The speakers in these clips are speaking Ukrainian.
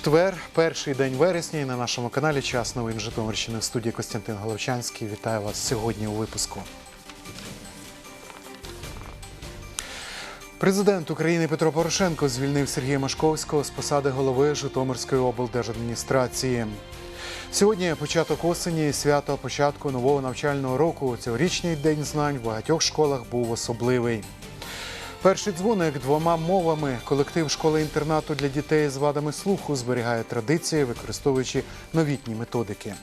Четвер, перший день вересня, і на нашому каналі Час новин Житомирщини в студії Костянтин Головчанський. Вітаю вас сьогодні у випуску. Президент України Петро Порошенко звільнив Сергія Машковського з посади голови Житомирської облдержадміністрації. Сьогодні початок осені, свято початку нового навчального року. Цьогорічний день знань в багатьох школах був особливий. Перший дзвоник двома мовами. Колектив школи-інтернату для дітей з вадами слуху зберігає традиції, використовуючи новітні методики.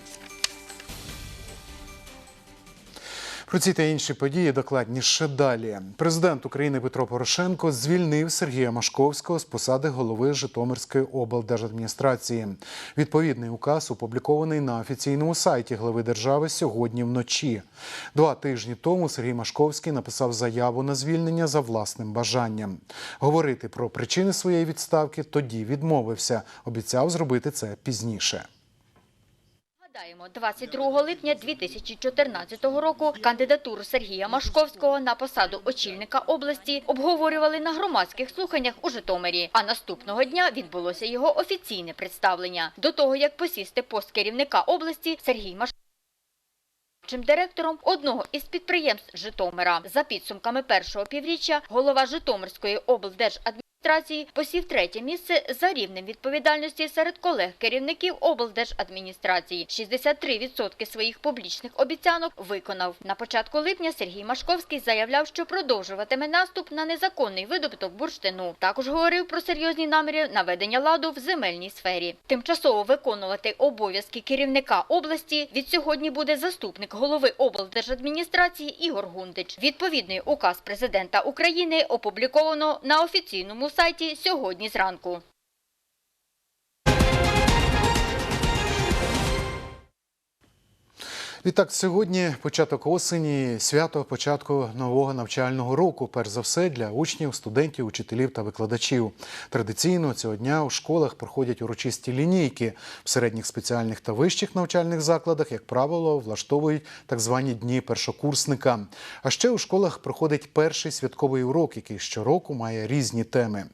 Про ці та інші події докладніше далі. Президент України Петро Порошенко звільнив Сергія Машковського з посади голови Житомирської облдержадміністрації. Відповідний указ опублікований на офіційному сайті глави держави сьогодні вночі. Два тижні тому Сергій Машковський написав заяву на звільнення за власним бажанням. Говорити про причини своєї відставки тоді відмовився. Обіцяв зробити це пізніше. Нагадаємо, 22 липня 2014 року кандидатуру Сергія Машковського на посаду очільника області обговорювали на громадських слуханнях у Житомирі. А наступного дня відбулося його офіційне представлення. До того як посісти пост керівника області, Сергій Машковський Чим директором одного із підприємств Житомира за підсумками першого півріччя голова Житомирської облдержадміністрації посів третє місце за рівнем відповідальності серед колег керівників облдержадміністрації. 63% своїх публічних обіцянок виконав. На початку липня Сергій Машковський заявляв, що продовжуватиме наступ на незаконний видобуток бурштину. Також говорив про серйозні наміри наведення ладу в земельній сфері. Тимчасово виконувати обов'язки керівника області від сьогодні буде заступник голови облдержадміністрації Ігор Гундич. Відповідний указ президента України опубліковано на офіційному сайті сьогодні зранку. Відтак, сьогодні початок осені, свято початку нового навчального року. Перш за все для учнів, студентів, учителів та викладачів. Традиційно цього дня у школах проходять урочисті лінійки. В середніх спеціальних та вищих навчальних закладах, як правило, влаштовують так звані дні першокурсника. А ще у школах проходить перший святковий урок, який щороку має різні теми.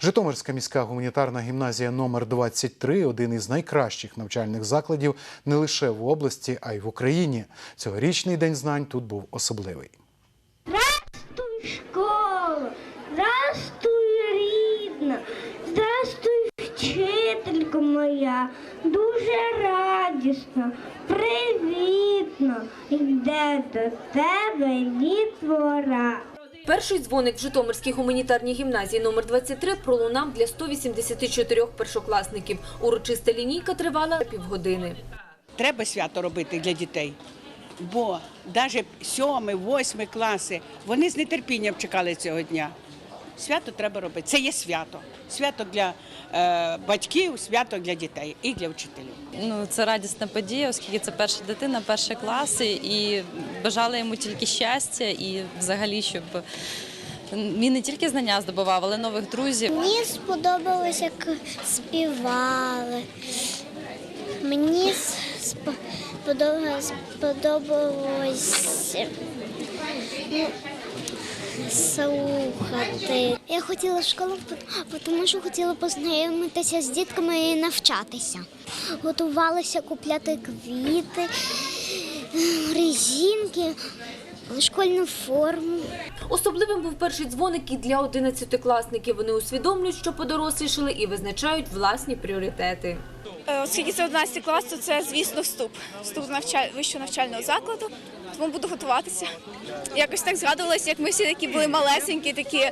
Житомирська міська гуманітарна гімназія номер 23 один із найкращих навчальних закладів не лише в області, а й в Україні. Цьогорічний день знань тут був особливий. Здравствуй, школа, здравствуй, рідна, здравствуй, вчителька моя, дуже радісно, привітно, йде до тебе дітвора. Перший дзвоник в Житомирській гуманітарній гімназії номер 23 пролунав для 184 першокласників. Урочиста лінійка тривала півгодини. Треба свято робити для дітей. Бо навіть сьомий, восьмий класи вони з нетерпінням чекали цього дня. Свято треба робити. Це є свято. Свято для е, батьків, свято для дітей і для вчителів. Ну, це радісна подія, оскільки це перша дитина, перші класи, і бажала йому тільки щастя і взагалі, щоб він не тільки знання здобував, але й нових друзів. Мені сподобалось, як співали. Мені сподобалось, слухати. Я хотіла в школу, тому що хотіла познайомитися з дітками і навчатися. Готувалася купляти квіти, резинки, школьну форму. Особливим був перший дзвоник і для 11-класників. Вони усвідомлюють, що подорослішали і визначають власні пріоритети. Е, Оскільки це 11 клас, то це, звісно, вступ. Вступ до навчаль... вищого навчального закладу. Тому буду готуватися. Якось так згадувалося, як ми всі такі були малесенькі, такі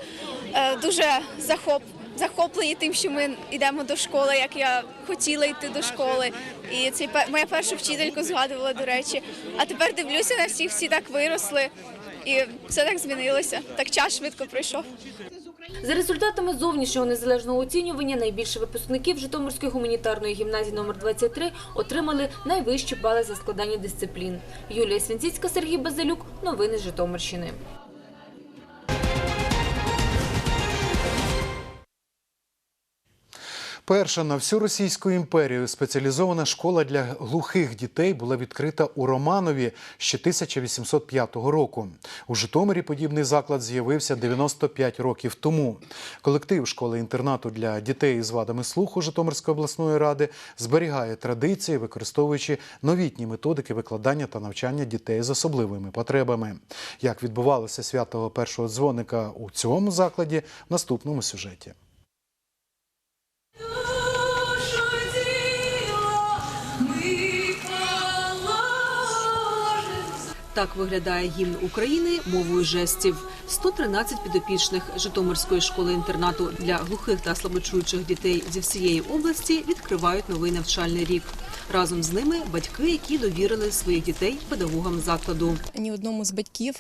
е, дуже захоп... захоплені тим, що ми йдемо до школи, як я хотіла йти до школи. І це моя перша вчителька згадувала, до речі. А тепер дивлюся на всіх, всі так виросли. І все так змінилося. Так час швидко пройшов. За результатами зовнішнього незалежного оцінювання найбільше випускників Житомирської гуманітарної гімназії номер 23 отримали найвищі бали за складання дисциплін. Юлія Свінціцька, Сергій Базилюк. Новини Житомирщини. Перша на всю Російську імперію спеціалізована школа для глухих дітей була відкрита у Романові ще 1805 року. У Житомирі подібний заклад з'явився 95 років тому. Колектив школи-інтернату для дітей з вадами слуху Житомирської обласної ради зберігає традиції, використовуючи новітні методики викладання та навчання дітей з особливими потребами. Як відбувалося свято першого дзвоника у цьому закладі в наступному сюжеті. Так виглядає гімн України мовою жестів. 113 підопічних Житомирської школи-інтернату для глухих та слабочуючих дітей зі всієї області відкривають новий навчальний рік. Разом з ними батьки, які довірили своїх дітей педагогам закладу. ні одному з батьків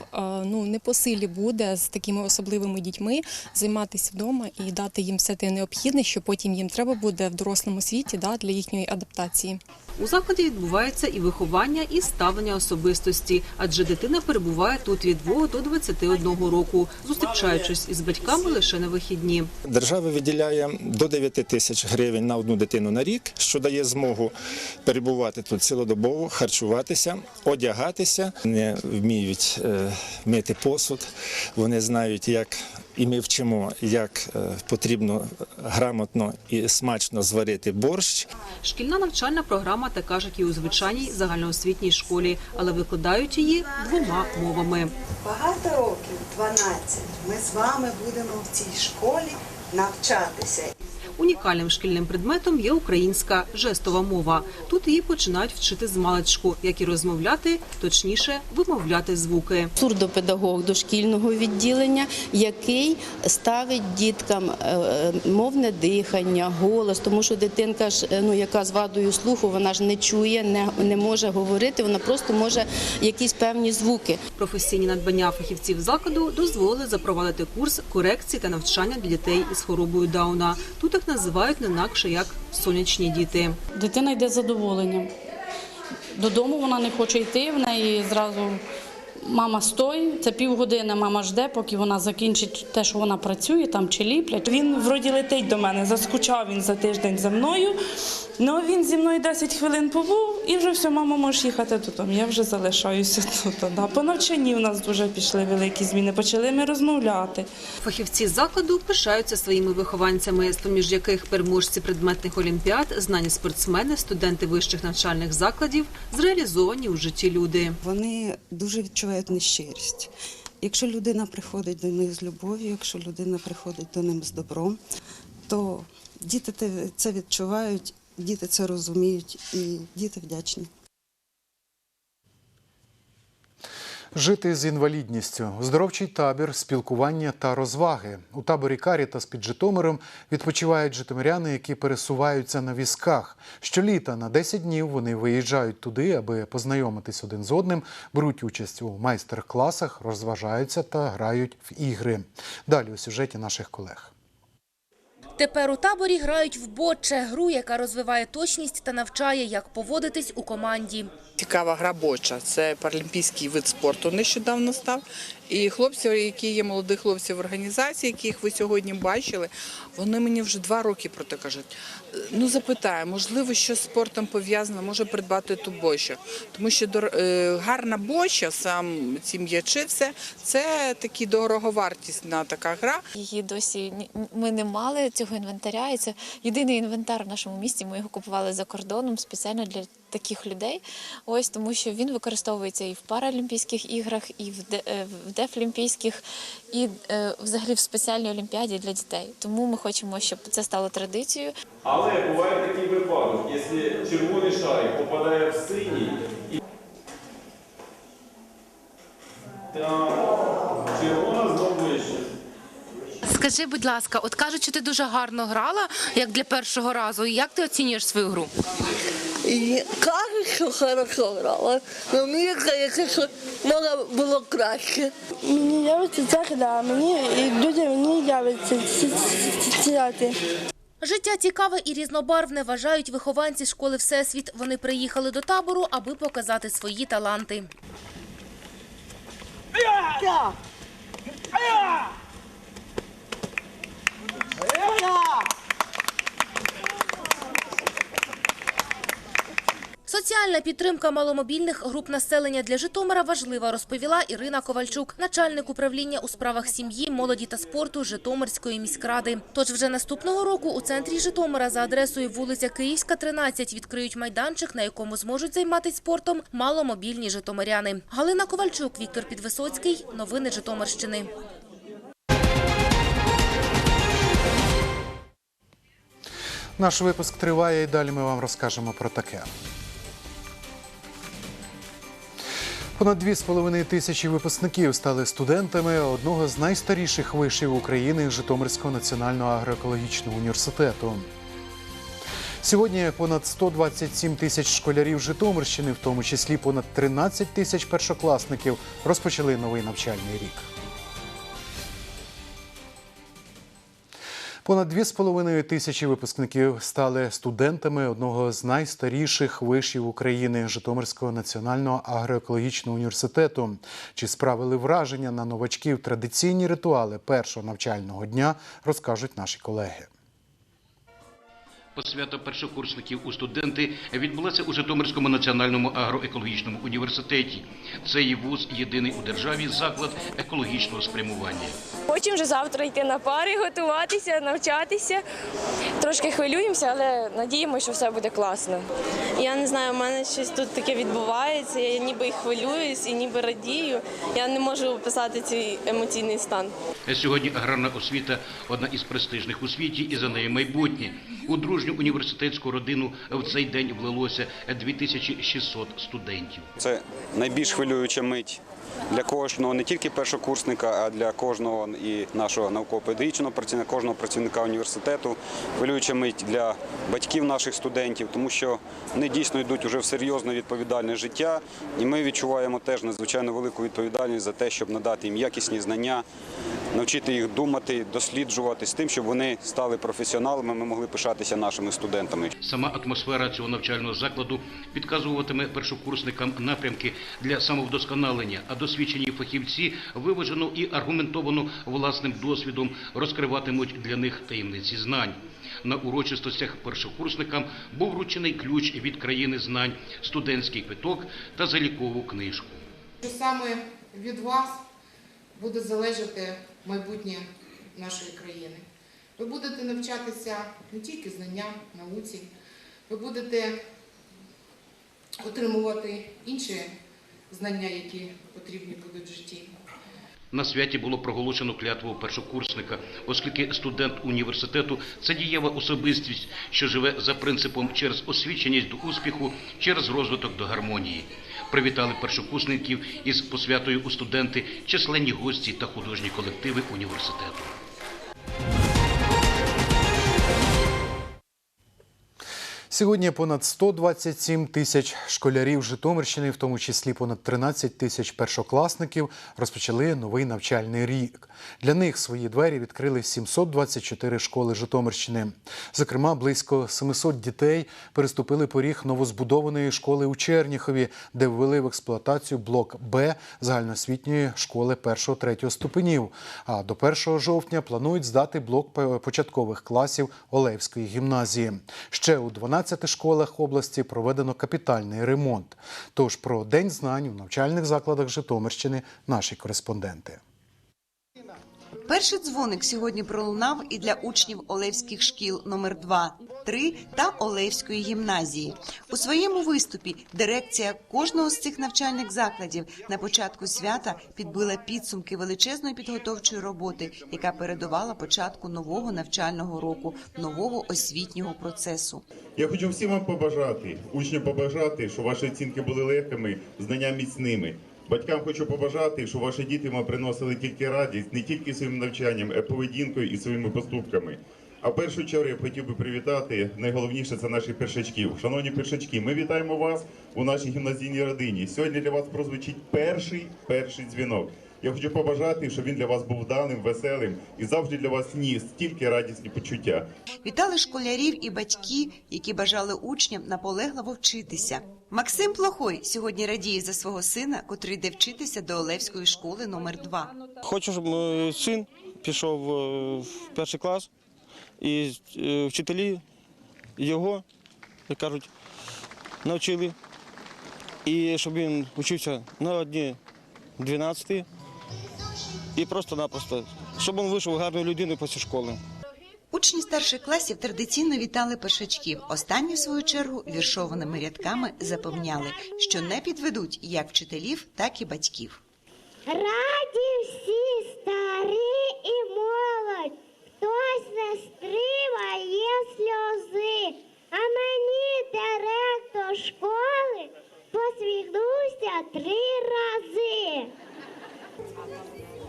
ну не по силі буде з такими особливими дітьми займатися вдома і дати їм все те необхідне, що потім їм треба буде в дорослому світі да, для їхньої адаптації. У закладі відбувається і виховання, і ставлення особистості, адже дитина перебуває тут від 2 до 21 року, зустрічаючись із батьками лише на вихідні. Держава виділяє до 9 тисяч гривень на одну дитину на рік, що дає змогу перебувати тут цілодобово, харчуватися, одягатися. Вони вміють е, мити посуд, вони знають, як і ми вчимо, як е, потрібно грамотно і смачно зварити борщ. Шкільна навчальна програма така ж, як і у звичайній загальноосвітній школі, але викладають її двома мовами. Багато років, 12, ми з вами будемо в цій школі навчатися. Унікальним шкільним предметом є українська жестова мова. Тут її починають вчити з маличку, як і розмовляти, точніше вимовляти звуки. сурдопедагог дошкільного відділення, який ставить діткам е, е, мовне дихання, голос, тому що дитинка ж е, ну яка з вадою слуху, вона ж не чує, не, не може говорити, вона просто може якісь певні звуки. Професійні надбання фахівців закладу дозволили запровадити курс корекції та навчання для дітей із хворобою Дауна. Тут називають не інакше як сонячні діти. Дитина йде з задоволенням. Додому вона не хоче йти, в неї зразу мама стой, це півгодини мама жде, поки вона закінчить те, що вона працює там чи ліплять. Він вроді летить до мене, заскучав він за тиждень за мною. Ну він зі мною 10 хвилин побув і вже все, мама, можеш їхати додому. Я вже залишаюся тут. Да. По навчанні в нас дуже пішли великі зміни. Почали ми розмовляти. Фахівці закладу пишаються своїми вихованцями, з поміж яких переможці предметних олімпіад, знані спортсмени, студенти вищих навчальних закладів, зреалізовані у житті люди. Вони дуже відчувають нещирість. Якщо людина приходить до них з любов'ю, якщо людина приходить до них з добром, то діти те- це відчувають, діти це розуміють і діти вдячні. Жити з інвалідністю, оздоровчий табір, спілкування та розваги. У таборі Карітас під Житомиром відпочивають житомиряни, які пересуваються на візках. Щоліта на 10 днів вони виїжджають туди, аби познайомитись один з одним, беруть участь у майстер-класах, розважаються та грають в ігри. Далі у сюжеті наших колег. Тепер у таборі грають в боче – гру, яка розвиває точність та навчає, як поводитись у команді. Цікава гра боча. Це паралімпійський вид спорту нещодавно став. І хлопці, які є молоді хлопці в організації, яких ви сьогодні бачили, вони мені вже два роки про те кажуть. Ну запитаю, можливо, що з спортом пов'язано, може придбати ту бочу. Тому що е, гарна боча, сам ці м'ячі, все це такі дороговартісна така гра. Її досі ми не мали цього інвентаря. І це єдиний інвентар в нашому місті. Ми його купували за кордоном спеціально для таких людей. Ось тому, що він використовується і в Паралімпійських іграх, і в де- е, в дефлімпійських, і е, взагалі в спеціальній олімпіаді для дітей. Тому ми хочемо, щоб це стало традицією. Але буває такий випадок, якщо червоний шарик попадає в синій і червона знову вище. Скажи, будь ласка, от кажуть, що ти дуже гарно грала, як для першого разу. Як ти оцінюєш свою гру? І кажуть, що хорошо грала, але мені здається, що можна було краще. Мені подобається ця гра, мені і людям мені подобається ціляти. Життя цікаве і різнобарвне, вважають вихованці школи Всесвіт. Вони приїхали до табору, аби показати свої таланти. Соціальна підтримка маломобільних груп населення для Житомира важлива, розповіла Ірина Ковальчук, начальник управління у справах сім'ї, молоді та спорту Житомирської міськради. Тож вже наступного року у центрі Житомира за адресою вулиця Київська, 13 відкриють майданчик, на якому зможуть займатися спортом маломобільні житомиряни. Галина Ковальчук, Віктор Підвисоцький. Новини Житомирщини. Наш випуск триває і далі ми вам розкажемо про таке. Понад 2,5 тисячі випускників стали студентами одного з найстаріших вишів України Житомирського національного агроекологічного університету. Сьогодні понад 127 тисяч школярів Житомирщини, в тому числі понад 13 тисяч першокласників, розпочали новий навчальний рік. Понад 2,5 тисячі випускників стали студентами одного з найстаріших вишів України Житомирського національного агроекологічного університету. Чи справили враження на новачків традиційні ритуали першого навчального дня, розкажуть наші колеги. Посвята першокурсників у студенти відбулася у Житомирському національному агроекологічному університеті. Цей вуз єдиний у державі заклад екологічного спрямування. Хочемо вже завтра йти на пари, готуватися, навчатися. Трошки хвилюємося, але надіємося, що все буде класно. Я не знаю, у мене щось тут таке відбувається. Я ніби і хвилююсь, і ніби радію. Я не можу описати цей емоційний стан. Сьогодні аграрна освіта одна із престижних у світі, і за нею майбутнє. У дружню університетську родину в цей день влилося 2600 студентів. Це найбільш хвилююча мить для кожного, не тільки першокурсника, а для кожного і нашого науково-педагогічного працівника, кожного працівника університету. Хвилююча мить для батьків наших студентів, тому що вони дійсно йдуть уже в серйозне відповідальне життя, і ми відчуваємо теж надзвичайно велику відповідальність за те, щоб надати їм якісні знання, навчити їх думати, досліджувати з тим, щоб вони стали професіоналами. Ми могли пишатися нашими студентами. Сама атмосфера цього навчального закладу підказуватиме першокурсникам напрямки для самовдосконалення, а досвідчені фахівці виважено і аргументовано власним досвідом розкриватимуть для них таємниці знань. На урочистостях першокурсникам був вручений ключ від країни знань, студентський квиток та залікову книжку. що саме від вас буде залежати майбутнє нашої країни. Ви будете навчатися не тільки знанням, науці, ви будете отримувати інші знання, які потрібні будуть в житті. На святі було проголошено клятву першокурсника, оскільки студент університету це дієва особистість, що живе за принципом через освіченість до успіху, через розвиток до гармонії. Привітали першокурсників із посвятою у студенти, численні гості та художні колективи університету. Сьогодні понад 127 тисяч школярів Житомирщини, в тому числі понад 13 тисяч першокласників, розпочали новий навчальний рік. Для них свої двері відкрили 724 школи Житомирщини. Зокрема, близько 700 дітей переступили поріг новозбудованої школи у Черніхові, де ввели в експлуатацію блок Б загальноосвітньої школи 1-3 ступенів. А до 1 жовтня планують здати блок початкових класів Олевської гімназії. Ще у 12 школах області проведено капітальний ремонт. Тож про День знань у навчальних закладах Житомирщини наші кореспонденти. Перший дзвоник сьогодні пролунав і для учнів Олевських шкіл номер 2 3 та Олевської гімназії. У своєму виступі дирекція кожного з цих навчальних закладів на початку свята підбила підсумки величезної підготовчої роботи, яка передувала початку нового навчального року, нового освітнього процесу. Я хочу всім вам побажати, учням побажати, щоб ваші оцінки були легкими, знання міцними. Батькам хочу побажати, щоб ваші діти вам приносили тільки радість, не тільки своїм навчанням, а поведінкою і своїми поступками. А в першу чергу я хотів би привітати найголовніше це наших першачків. Шановні першачки, ми вітаємо вас у нашій гімназійній родині. Сьогодні для вас прозвучить перший перший дзвінок. Я хочу побажати, щоб він для вас був даним, веселим і завжди для вас ніс тільки радісні почуття. Вітали школярів і батьки, які бажали учням наполегливо вчитися. Максим Плохой сьогодні радіє за свого сина, котрий йде вчитися до Олевської школи номер 2 Хочу, щоб мій син пішов е, в перший клас, і е, вчителі його, як кажуть, навчили і щоб він вчився на одні 12 і просто-напросто, щоб він вийшов гарною людиною після школи. Учні старших класів традиційно вітали першачків. Останні, в свою чергу, віршованими рядками запевняли, що не підведуть як вчителів, так і батьків. Раді всі старі і молодь, хтось не стримає сльози, а мені директор школи посміхнувся три рази.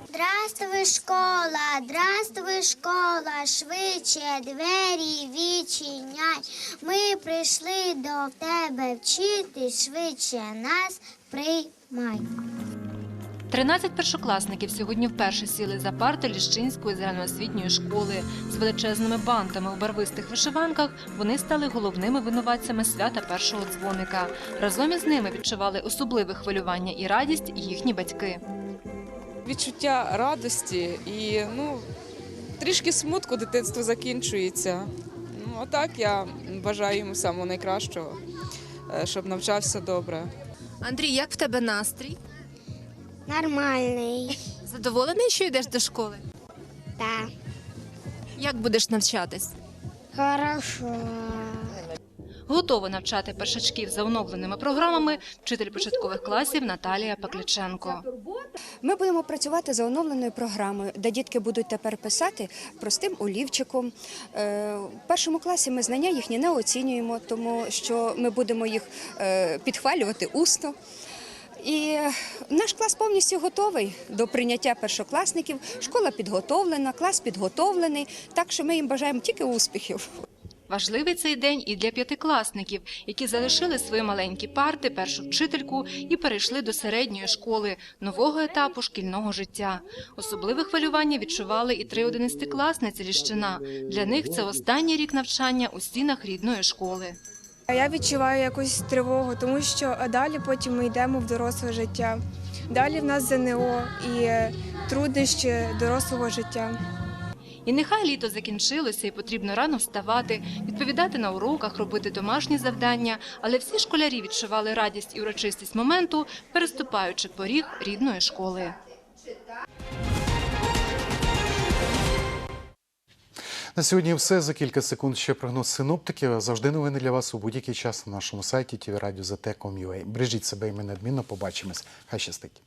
Здравствуй, школа, здравствуй, школа, швидше двері відчиняй. Ми прийшли до тебе вчити, швидше нас приймай. 13 першокласників сьогодні вперше сіли за парти Ліщинської загальноосвітньої школи. З величезними бантами у барвистих вишиванках вони стали головними винуватцями свята першого дзвоника. Разом із ними відчували особливе хвилювання і радість їхні батьки. Відчуття радості і ну, трішки смутку дитинство закінчується. Ну, а так я бажаю йому самого найкращого, е, щоб навчався добре. Андрій, як в тебе настрій? Нормальний. Задоволений, що йдеш до школи? Так. Як будеш навчатись? Хорошо. Готова навчати першачків за оновленими програмами вчитель початкових класів Наталія Пакляченко. Ми будемо працювати за оновленою програмою, де дітки будуть тепер писати простим олівчиком. Е, В першому класі ми знання їхні не оцінюємо, тому що ми будемо їх е, підхвалювати усно. І наш клас повністю готовий до прийняття першокласників. Школа підготовлена, клас підготовлений, так що ми їм бажаємо тільки успіхів. Важливий цей день і для п'ятикласників, які залишили свої маленькі парти, першу вчительку і перейшли до середньої школи, нового етапу шкільного життя. Особливе хвилювання відчували і три одинадцятикласниці Ліщина. Для них це останній рік навчання у стінах рідної школи. Я відчуваю якусь тривогу, тому що далі потім ми йдемо в доросле життя. Далі в нас ЗНО і труднощі дорослого життя. І нехай літо закінчилося і потрібно рано вставати, відповідати на уроках, робити домашні завдання, але всі школярі відчували радість і урочистість моменту, переступаючи поріг рідної школи. На сьогодні все. За кілька секунд ще прогноз синоптиків. Завжди новини для вас у будь-який час на нашому сайті tvradio.zt.com.ua. Бережіть себе і ми неодмінно побачимось. Хай щастить.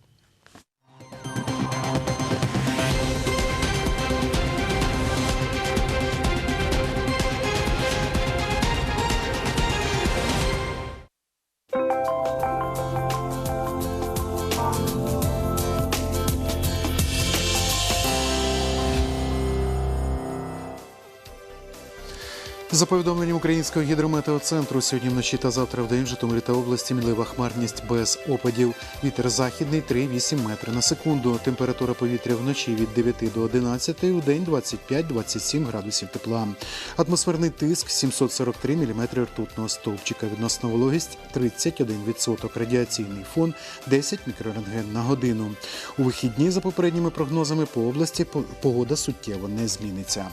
За повідомленням українського гідрометеоцентру, сьогодні вночі та завтра в день в Житомирі та області мінлива хмарність без опадів. Вітер західний 3,8 метри на секунду. Температура повітря вночі від 9 до 11, у день 25-27 градусів тепла. Атмосферний тиск 743 мм ртутного стовпчика. Відносна вологість 31%. Радіаційний фон 10 мікрорентген на годину. У вихідні, за попередніми прогнозами, по області по- погода суттєво не зміниться.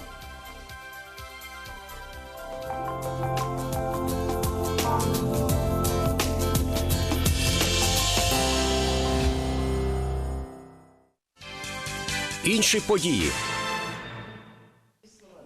Інші події.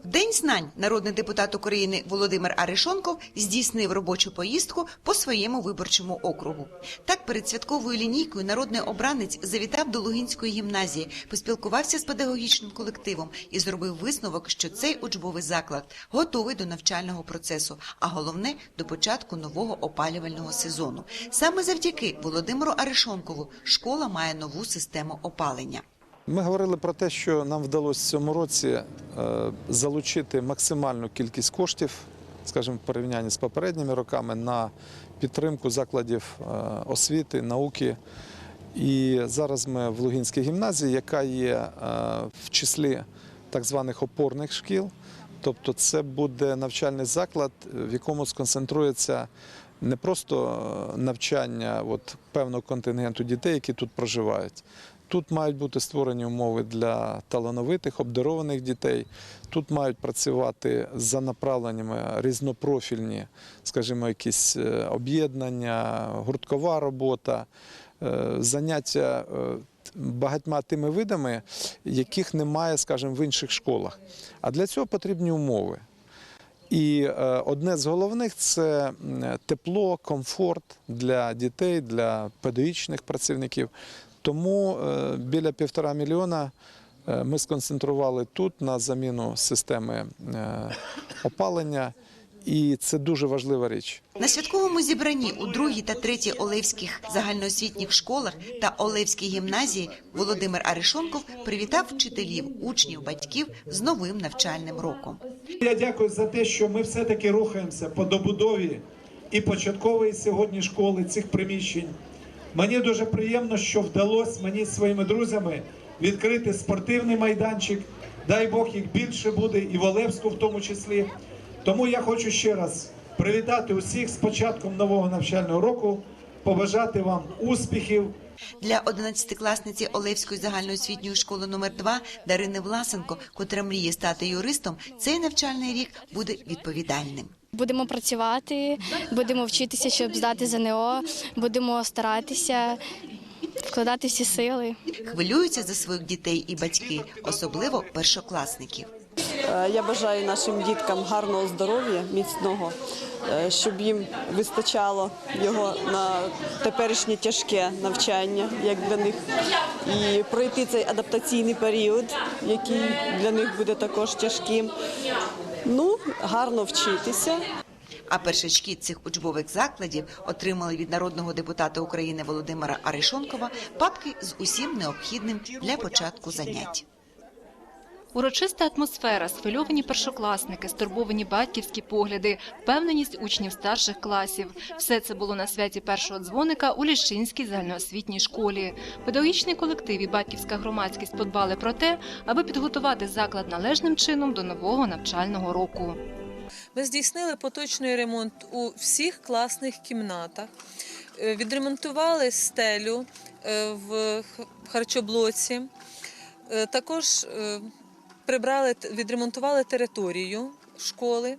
День знань народний депутат України Володимир Арешонков здійснив робочу поїздку по своєму виборчому округу. Так, перед святковою лінійкою народний обранець завітав до Лугинської гімназії, поспілкувався з педагогічним колективом і зробив висновок, що цей учбовий заклад готовий до навчального процесу, а головне до початку нового опалювального сезону. Саме завдяки Володимиру Арешонкову школа має нову систему опалення. Ми говорили про те, що нам вдалося в цьому році е, залучити максимальну кількість коштів, скажімо, в порівнянні з попередніми роками, на підтримку закладів е, освіти, науки. І зараз ми в Лугінській гімназії, яка є е, в числі так званих опорних шкіл. Тобто це буде навчальний заклад, в якому сконцентрується не просто навчання от, певного контингенту дітей, які тут проживають. Тут мають бути створені умови для талановитих, обдарованих дітей. Тут мають працювати за направленнями різнопрофільні, скажімо, якісь е, об'єднання, гурткова робота, е, заняття е, багатьма тими видами, яких немає, скажімо, в інших школах. А для цього потрібні умови. І одне з головних це тепло, комфорт для дітей, для педагогічних працівників. Тому е, біля півтора мільйона е, ми сконцентрували тут на заміну системи е, опалення, і це дуже важлива річ. На святковому зібранні у другій та третій Олевських загальноосвітніх школах та Олевській гімназії Володимир Аришонков привітав вчителів, учнів, батьків з новим навчальним роком. Я дякую за те, що ми все-таки рухаємося по добудові і початкової сьогодні школи цих приміщень. Мені дуже приємно, що вдалося мені зі своїми друзями відкрити спортивний майданчик. Дай Бог їх більше буде, і в Олевську в тому числі. Тому я хочу ще раз привітати усіх з початком нового навчального року, побажати вам успіхів. Для одинадцятикласниці Олевської загальноосвітньої школи номер 2 Дарини Власенко, котра мріє стати юристом, цей навчальний рік буде відповідальним. Будемо працювати, будемо вчитися, щоб здати ЗНО, будемо старатися, вкладати всі сили. Хвилюються за своїх дітей і батьки, особливо першокласників. Е, Я бажаю нашим діткам гарного здоров'я, міцного, е, щоб їм вистачало його на теперішнє тяжке навчання, як для них, і пройти цей адаптаційний період, який для них буде також тяжким. Ну, гарно вчитися. А першачки цих учбових закладів отримали від народного депутата України Володимира Аришонкова папки з усім необхідним для початку занять. Урочиста атмосфера, схвильовані першокласники, стурбовані батьківські погляди, впевненість учнів старших класів. Все це було на святі першого дзвоника у Ліщинській загальноосвітній школі. Педагогічний колектив і батьківська громадськість подбали про те, аби підготувати заклад належним чином до нового навчального року. Ми здійснили поточний ремонт у всіх класних кімнатах, Е, відремонтували стелю е, в харчоблоці, Е, також прибрали, відремонтували територію школи.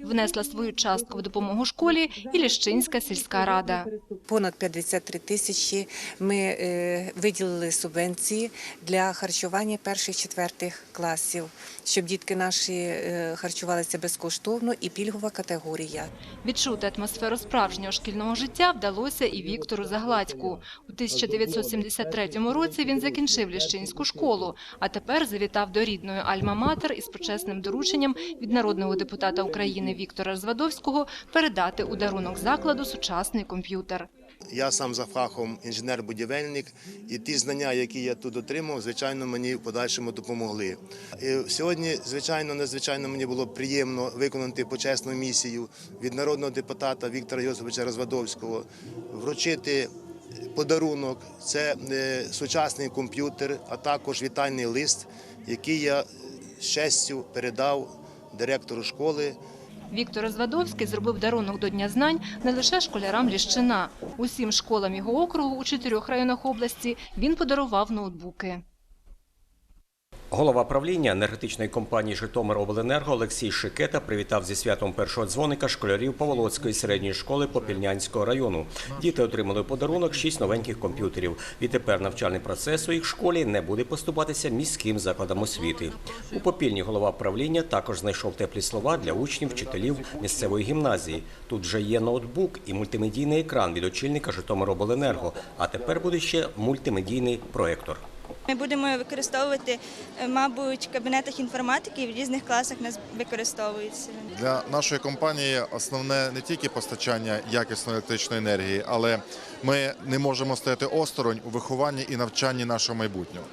Внесла свою частку в допомогу школі і Ліщинська сільська рада. Понад 53 тисячі ми е, виділили субвенції для харчування перших четвертих класів, щоб дітки наші е, харчувалися безкоштовно і пільгова категорія. Відчути атмосферу справжнього шкільного життя вдалося і Віктору Загладьку. У 1973 році він закінчив Ліщинську школу, а тепер завітав до рідної Альма-Матер із почесним дорученням від народного депутата України Віктора Звадовського передати у дарунок закладу сучасний комп'ютер. Я сам за фахом інженер-будівельник, і ті знання, які я тут отримав, звичайно, мені в подальшому допомогли. І сьогодні, звичайно, надзвичайно мені було приємно виконати почесну місію від народного депутата Віктора Йосиповича Розвадовського, вручити подарунок. Це е, сучасний комп'ютер, а також вітальний лист, який я з честю передав директору школи. Віктор Розвадовський зробив дарунок до Дня знань не лише школярам Ліщина. Усім школам його округу у чотирьох районах області він подарував ноутбуки. Голова правління енергетичної компанії «Житомиробленерго» Олексій Шикета привітав зі святом першого дзвоника школярів Поволоцької середньої школи Попільнянського району. Діти отримали подарунок шість новеньких комп'ютерів. Відтепер навчальний процес у їх школі не буде поступатися міським закладам освіти. У Попільні голова правління також знайшов теплі слова для учнів, вчителів місцевої гімназії. Тут вже є ноутбук і мультимедійний екран від очільника «Житомиробленерго», а тепер буде ще мультимедійний проектор. Ми будемо використовувати, е, мабуть, в кабінетах інформатики в різних класах нас використовується. Для нашої компанії основне не тільки постачання якісної електричної енергії, але ми не можемо стояти осторонь у вихованні і навчанні нашого майбутнього.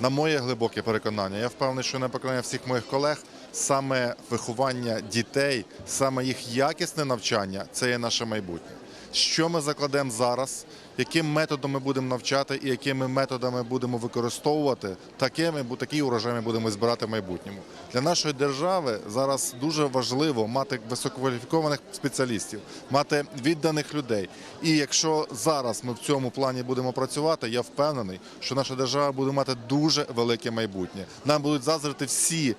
На моє глибоке переконання, я впевнений, що на переконання всіх моїх колег, саме виховання дітей, саме їх якісне навчання це є наше майбутнє. що ми закладемо зараз, яким методом ми будемо навчати і якими методами будемо використовувати, такими, такий урожай ми будемо збирати в майбутньому. Для нашої держави зараз дуже важливо мати висококваліфікованих спеціалістів, мати відданих людей. І якщо зараз ми в цьому плані будемо працювати, я впевнений, що наша держава буде мати дуже велике майбутнє. Нам будуть заздрити всі,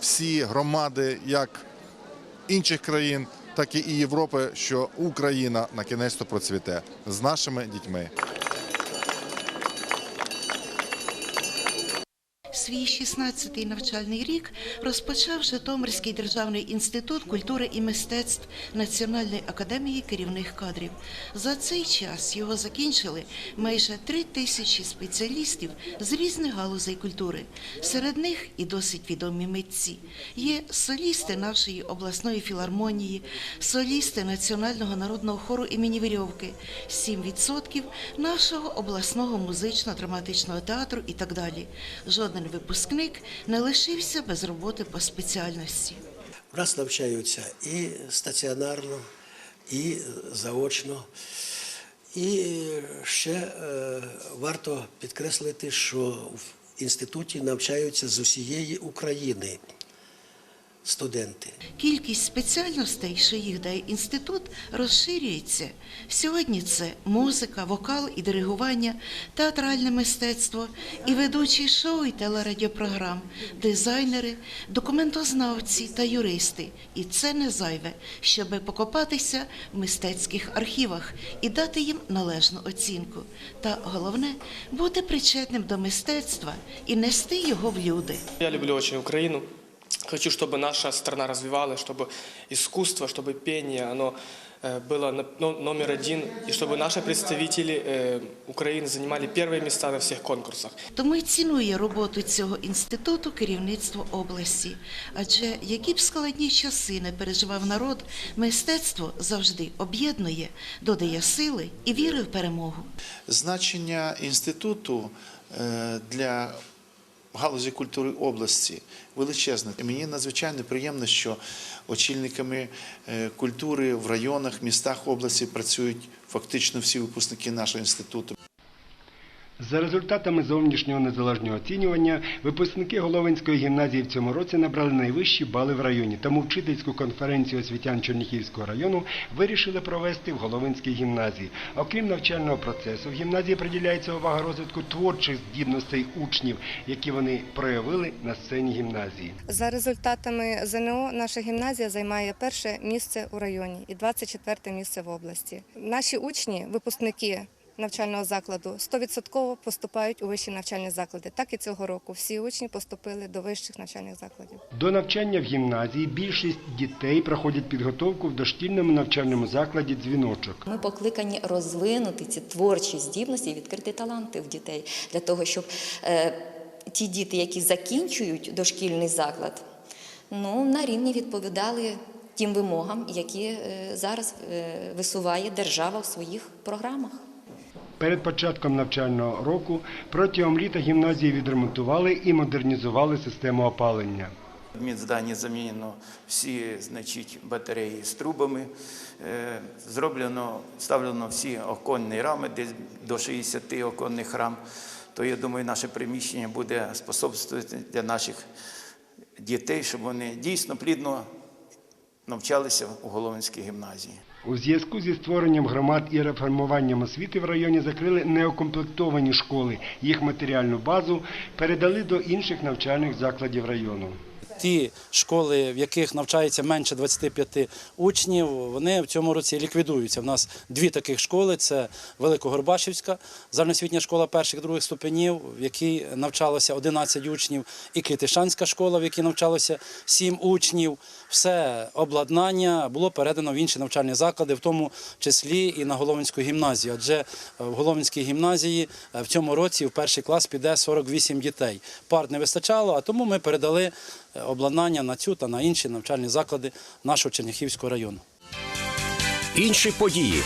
всі громади, як інших країн, так і Європи, що Україна на кінець то процвіте з нашими дітьми. Свій 16-й навчальний рік розпочав Житомирський державний інститут культури і мистецтв Національної академії керівних кадрів. За цей час його закінчили майже три тисячі спеціалістів з різних галузей культури. Серед них і досить відомі митці. Є солісти нашої обласної філармонії, солісти Національного народного хору імені Вірьовки, 7% нашого обласного музично-драматичного театру і так далі. Жоден випускник не лишився без роботи по спеціальності. У нас навчаються і стаціонарно, і заочно. І ще е, варто підкреслити, що в інституті навчаються з усієї України студенти. Кількість спеціальностей, що їх дає інститут, розширюється. Сьогодні це музика, вокал і диригування, театральне мистецтво і ведучі шоу і телерадіопрограм, дизайнери, документознавці та юристи. І це не зайве, щоби покопатися в мистецьких архівах і дати їм належну оцінку. Та головне бути причетним до мистецтва і нести його в люди. Я люблю очень Украину. Хочу, чтобы наша страна развивалась, чтобы искусство, чтобы пение, оно э, было на- но- номер один, и чтобы наши представители э, Украины занимали первые места на всех конкурсах. Тому й цінує роботу цього інституту керівництво області. Адже які б складні часи не переживав народ, мистецтво завжди об'єднує, додає сили і віри в перемогу. Значення інституту е, для галузі культури області величезна. Мені надзвичайно приємно, що очільниками е, культури в районах, містах області працюють фактично всі випускники нашого інституту. За результатами зовнішнього незалежного оцінювання, випускники Головинської гімназії в цьому році набрали найвищі бали в районі. Тому вчительську конференцію освітян Черніхівського району вирішили провести в Головинській гімназії. Окрім навчального процесу, в гімназії приділяється увага розвитку творчих здібностей учнів, які вони проявили на сцені гімназії. За результатами ЗНО наша гімназія займає перше місце у районі і 24 місце в області. Наші учні, випускники навчального закладу, 100% поступають у вищі навчальні заклади. Так і цього року всі учні поступили до вищих навчальних закладів. До навчання в гімназії більшість дітей проходять підготовку в дошкільному навчальному закладі «Дзвіночок». Ми покликані розвинути ці творчі здібності і відкрити таланти в дітей для того, щоб е, ті діти, які закінчують дошкільний заклад, ну на рівні відповідали тим вимогам, які е, зараз е, висуває держава в своїх програмах. Перед початком навчального року протягом літа гімназії відремонтували і модернізували систему опалення. В Мінзданні замінено всі значить, батареї з трубами, е, зроблено, вставлено всі оконні рами, десь до 60 оконних рам. То я думаю, наше приміщення буде способствувати для наших дітей, щоб вони дійсно плідно навчалися у Головинській гімназії. У зв'язку зі створенням громад і реформуванням освіти в районі закрили неокомплектовані школи. Їх матеріальну базу передали до інших навчальних закладів району. Ті школи, в яких навчається менше 25 учнів, вони в цьому році ліквідуються. У нас дві таких школи: це Великогорбашівська загальноосвітня школа перших других ступенів, в якій навчалося 11 учнів, і Китишанська школа, в якій навчалося 7 учнів. Все обладнання було передано в інші навчальні заклади, в тому числі і на Головинську гімназію. Адже в Головинській гімназії е, в цьому році в перший клас піде 48 дітей. Пар не вистачало, а тому ми передали обладнання на цю та на інші навчальні заклади нашого Черняхівського району. Інші події